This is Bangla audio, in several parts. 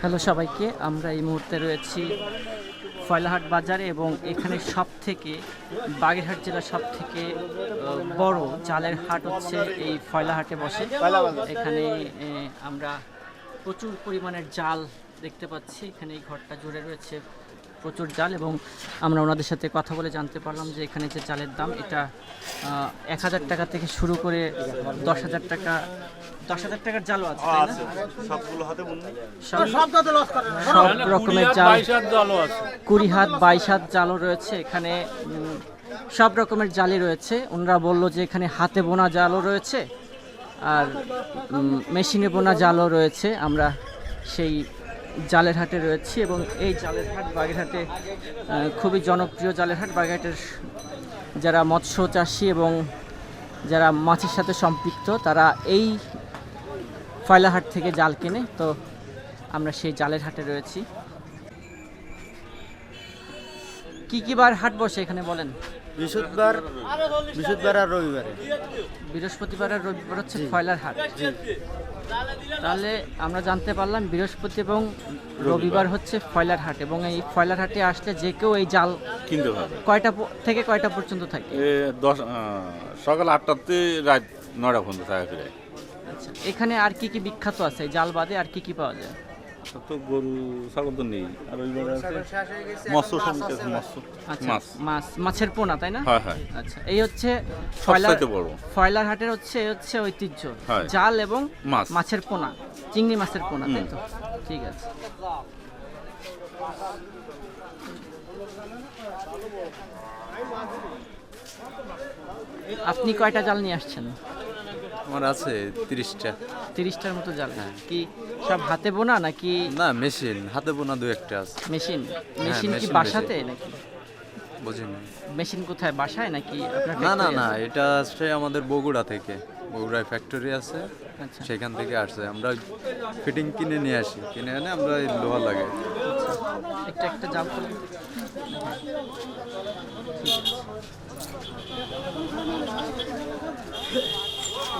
হ্যালো সবাইকে, আমরা এই মুহূর্তে রয়েছি ফয়লাহাট বাজারে এবং এখানে সব থেকে বাগেরহাট জেলার সব থেকে বড় চালের হাট হচ্ছে এই ফয়লাহাটে বসে। এখানে আমরা প্রচুর পরিমাণের জাল দেখতে পাচ্ছি। এখানে এই ঘরটা জুড়ে রয়েছে প্রচুর জাল এবং আমরা ওনাদের সাথে কথা বলে জানতে পারলাম যে এখানে যে জালের দাম এটা এক হাজার টাকা থেকে শুরু করে দশ হাজার টাকা দশ হাজার টাকার জালও আছে তাই না? সবগুলো হাতে বন্ধু সব সব রকমের জাল কুড়ি হাত বাইশ হাত জালও রয়েছে এখানে সব রকমের জালই রয়েছে। ওনারা বলল যে এখানে হাতে বোনা জালও রয়েছে আর মেশিনে বোনা জালও রয়েছে। আমরা সেই জালের হাটে রয়েছি এবং এই জালের হাট বাগেরহাটে খুবই জনপ্রিয় জালের হাট। বাগেরহাটের যারা মৎস্য চাষি এবং যারা মাছের সাথে সম্পৃক্ত, তারা এই ফয়লাহাট থেকে জাল কেনে। তো আমরা সেই জালের হাটে রয়েছি। কি কি বার হাট বসে এখানে বলেন? বৃহস্পতিবার বৃহস্পতিবার আর রবিবারে। বৃহস্পতিবার আর রবিবার হচ্ছে ফয়লার হাট। তাহলে আমরা জানতে পারলাম বৃহস্পতি এবং রবিবার। হচ্ছে ফয়লার হাট এবং এই ফয়লার হাটে আসলে যে কেউ এই জাল কিনতে পারবে। কয়টা থেকে কয়টা পর্যন্ত থাকে? দশ সকাল আটটাতে রাত নয়টা পর্যন্ত থাকে। আচ্ছা এখানে আর কি কি বিখ্যাত আছে? জাল বাদে আর কি কি পাওয়া যায়? তো গরু ছাগল তো নেই। আর ওই মৎস্য মৎস্য আচ্ছা মাছ। মাছ মাছের পোনা তাই না? হয় হয়। আচ্ছা এই হচ্ছে সবচাইতে বড়। ফয়লার হাটের হচ্ছে এই হচ্ছে ঐতিহ্য। জাল এবং মাছ। মাছের পোনা চিংড়ি মাছের পোনা তাই তো? ঠিক আছে। আপনি কয়টা জাল নিয়ে আসছেন? আমার আছে তিরিশটা। তিরিশটার মতো জাল। কি সব হাতে বোনা নাকি না মেশিন হাতে বোনা দু একটা আছে। মেশিন? মেশিন কি বাসাতে নাকি? বুঝিনি। মেশিন কোথায় বাসায় নাকি না না না এটা আসছে আমাদের বগুড়া থেকে। বগুড়ায় ফ্যাক্টরি আছে আচ্ছা। সেখান থেকে আসছে। আমরা ফিটিং কিনে নিয়ে আসি। কিনে এনে আমরা এই লোহা লাগে একটা একটা জাল আছে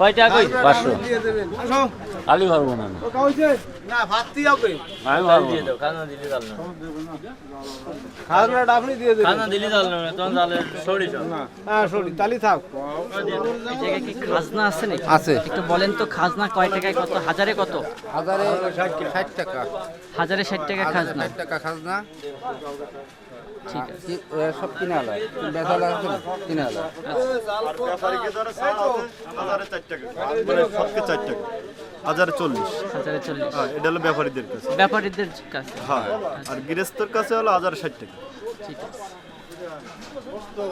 কয়টা কই? পাঁচশো। আলি পারব না। আমি পারব দিয়ে দাও খানা দিলে জাল না। খানা দিলে জাল না তোমার জালের সরিষ এই জায়গায় কি খাজনা আছে নাকি? আছে। একটু বলেন তো খাজনা কয় টাকায় কত? হাজারে কত? হাজারে ষাট টাকা। হাজারে ষাট টাকা খাজনা। টাকা খাজনা। ঠিক আছে। সব কিনে আলায় বেচা লাগছে না কিনে হাজারে মানে চল্লিশ। হাজারে চল্লিশ। হ্যাঁ এটা হলো ব্যাপারীদের কাছে। ব্যাপারীদের কাছে। হ্যাঁ আর গৃহস্থর কাছে হলো হাজার ষাট টাকা। ঠিক আছে।